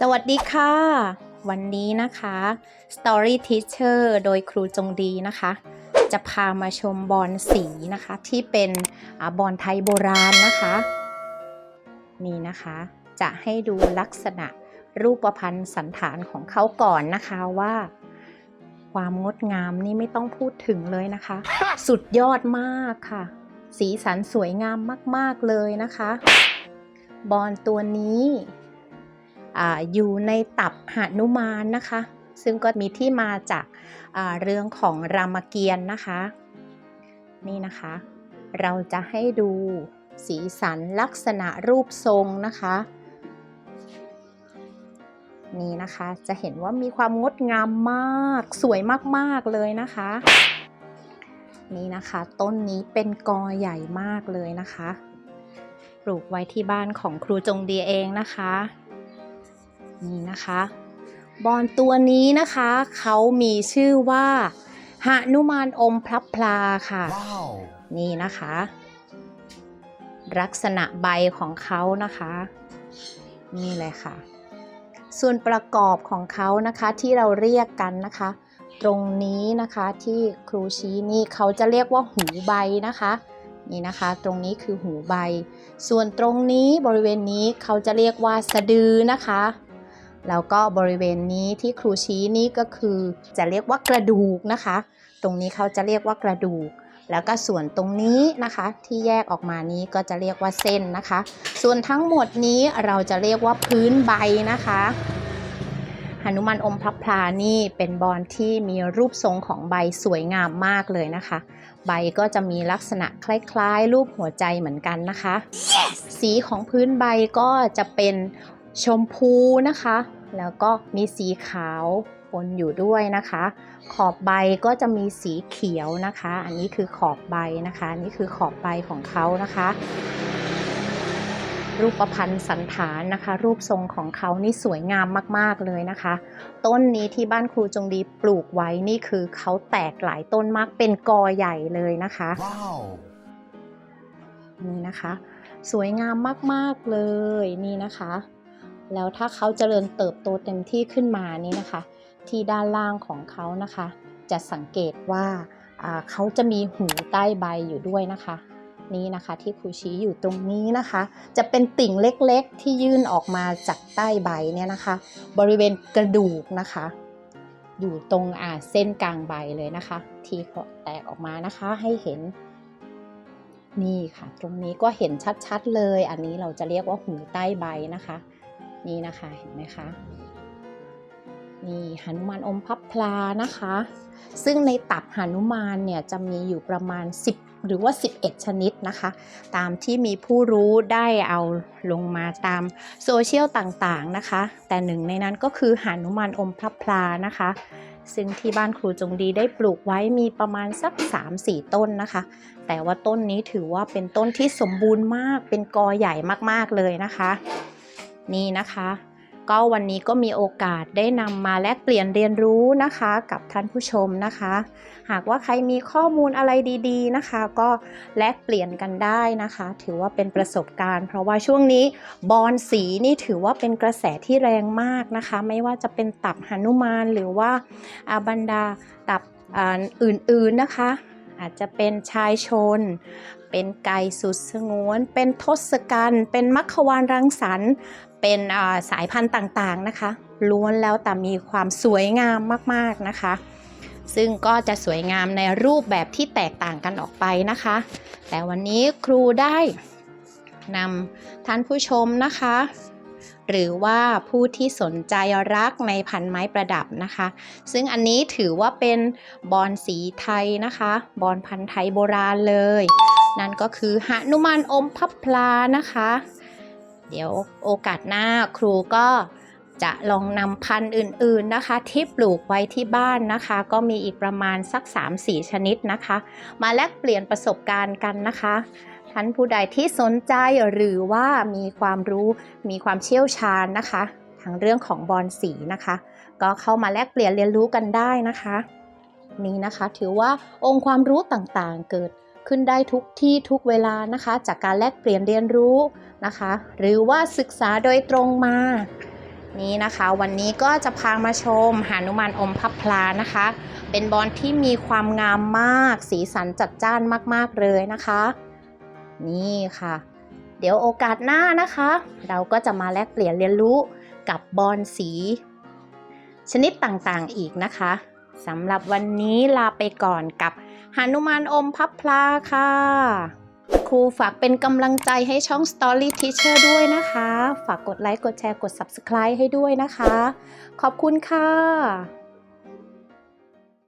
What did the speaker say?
สวัสดีค่ะ วันนี้นะคะ Story Teacher โดยครูจงดีนะคะ จะพามาชมบอลสีนะคะ ที่เป็นอบอลไทยโบราณนะคะ นี่นะคะ จะให้ดูลักษณะรูปพันธ์สันฐานของเขาก่อนนะคะว่า ความงดงามนี่ไม่ต้องพูดถึงเลยนะคะ สุดยอดมากค่ะ สีสันสวยงามมาก ๆ เลยนะคะ บอลตัวนี้ อยู่ในตับหนุมานนะคะ ซึ่งก็มีที่มาจากเรื่องของรามเกียรติ์นะคะ นี่นะคะ เราจะให้ดูสีสันลักษณะรูปทรงนะคะ นี่นะคะจะเห็นว่ามีความงดงามมากสวยมากๆเลยนะคะ นี่นะคะ ต้นนี้เป็นกอใหญ่มากเลยนะคะ ปลูกไว้ที่บ้านของครูจงดีเองนะคะ นี่นะคะ บอนตัวนี้นะคะเขามีชื่อว่าหนุมานอมพลับพลาค่ะ Wow. นี่นะคะ ลักษณะใบของเขานะคะ นี่เลยค่ะ ส่วนประกอบของเขานะคะที่เราเรียกกันนะคะ ตรงนี้นะคะที่ครูชี้นี่เขาจะเรียกว่าหูใบนะคะนี่นะคะตรงนี้คือหูใบ ส่วนตรงนี้บริเวณนี้เขาจะเรียกว่าสะดือนะคะ แล้วก็บริเวณนี้ที่ครูชี้นี่ก็คือจะเรียกว่ากระดูกนะคะ ตรงนี้เขาจะเรียกว่ากระดูก แล้วก็ส่วนตรงนี้นะคะ ที่แยกออกมานี้ก็จะเรียกว่าเส้นนะคะ ส่วนทั้งหมดนี้เราจะเรียกว่าพื้นใบนะคะหนุมานอมพระพลานี่เป็นบอลที่มีรูปทรงของใบสวยงามมากเลยนะคะ ใบก็จะมีลักษณะคล้ายๆ รูปหัวใจเหมือนกันนะคะสีของพื้นใบก็จะเป็น ชมพูนะคะ แล้วก็มีสีขาวปนอยู่ด้วยนะคะ ขอบใบก็จะมีสีเขียวนะคะ อันนี้คือขอบใบนะคะนี่คือขอบใบของเขานะคะ รูปพันธ์สันฐานนะคะ รูปทรงของเขานี่สวยงามมากๆเลยนะคะ ต้นนี้ที่บ้านครูจงดีปลูกไว้นี่คือเขาแตกหลายต้นมากเป็นกอใหญ่เลยนะคะ Wow. นี่นะคะ สวยงามมากๆเลยนี่นะคะ แล้วถ้าเขาเจริญเติบโตเต็มที่ขึ้นมานี่นะคะ ที่ด้านล่างของเขานะคะ จะสังเกตว่าเขาจะมีหูใต้ใบอยู่ด้วยนะคะนี่นะคะที่ครูชี้อยู่ตรงนี้นะคะ จะเป็นติ่งเล็กๆ ที่ยื่นออกมาจากใต้ใบเนี่ยนะคะ บริเวณกระดูกนะคะ อยู่ตรงอ่าเส้นกลางใบเลยนะคะ ที่แตกออกมานะคะให้เห็นนี่ค่ะ ตรงนี้ก็เห็นชัดๆเลย อันนี้เราจะเรียกว่าหูใต้ใบนะคะ นี่นะคะเห็นไหมคะนี่หนุมานอมพับพลานะคะ ซึ่งในตับหนุมานเนี่ยจะมีอยู่ประมาณ 10 หรือว่า 11 ชนิดนะคะ ตามที่มีผู้รู้ได้เอาลงมาตามโซเชียลต่างๆนะคะ แต่หนึ่งในนั้นก็คือหนุมานอมพับพลานะคะ ซึ่งที่บ้านครูจงดีได้ปลูกไว้มีประมาณสัก 3-4 ต้นนะคะ แต่ว่าต้นนี้ถือว่าเป็นต้นที่สมบูรณ์มากเป็นกอใหญ่มากๆเลยนะคะ นี่นะคะ ก็วันนี้ก็มีโอกาสได้นำมาแลกเปลี่ยนเรียนรู้นะคะ กับท่านผู้ชมนะคะ หากว่าใครมีข้อมูลอะไรดีๆนะคะ ก็แลกเปลี่ยนกันได้นะคะ ถือว่าเป็นประสบการณ์ เพราะว่าช่วงนี้บอลสีนี่ถือว่าเป็นกระแสที่แรงมากนะคะ ไม่ว่าจะเป็นตับหนุมานหรือว่าอาบรรดาตับอื่นๆนะคะ อาจจะเป็นชายชน เป็นไก่สุดสงวน เป็นทศกัณฐ์เป็นมัคควานรังสรรค์ เป็นสายพันธุ์ต่างๆนะคะ ล้วนแล้วแต่มีความสวยงามมากๆนะคะ ซึ่งก็จะสวยงามในรูปแบบที่แตกต่างกันออกไปนะคะ แต่วันนี้ครูได้นำท่านผู้ชมนะคะ หรือว่าผู้ที่สนใจรักในพันไม้ประดับนะคะ ซึ่งอันนี้ถือว่าเป็นบอนสีไทยนะคะ บอนพันธุ์ไทยโบราณเลย นั่นก็คือหนุมานอมพับพลานะคะ เดี๋ยวโอกาสหน้าครูก็จะลองนำพันธุ์อื่นๆนะคะ ที่ปลูกไว้ที่บ้านนะคะ ก็มีอีกประมาณสัก 3-4 ชนิดนะคะ มาแลกเปลี่ยนประสบการณ์กันนะคะท่านผู้ใดที่สนใจหรือว่ามีความรู้มีความเชี่ยวชาญนะคะ ทางเรื่องของบอลสีนะคะ ก็เข้ามาแลกเปลี่ยนเรียนรู้กันได้นะคะ นี่นะคะถือว่าองค์ความรู้ต่างๆเกิด ขึ้นได้ทุกที่ทุกเวลานะคะ จากการแลกเปลี่ยนเรียนรู้นะคะ หรือว่าศึกษาโดยตรงมานี่นะคะ วันนี้ก็จะพามาชมหานุมานอมพับพลานะคะ เป็นบอลที่มีความงามมาก สีสันจัดจ้านมาก ๆ เลยนะคะ นี่ค่ะ เดี๋ยวโอกาสหน้านะคะ เราก็จะมาแลกเปลี่ยนเรียนรู้กับบอลสี ชนิดต่างๆอีกนะคะสำหรับวันนี้ลาไปก่อนกับ หนุมานอมพับพลาค่ะ ครูฝากเป็นกำลังใจให้ช่อง Story Teacher ด้วยนะคะ ฝากกดไลค์ กดแชร์ กด Subscribe ให้ด้วยนะคะ ขอบคุณค่ะ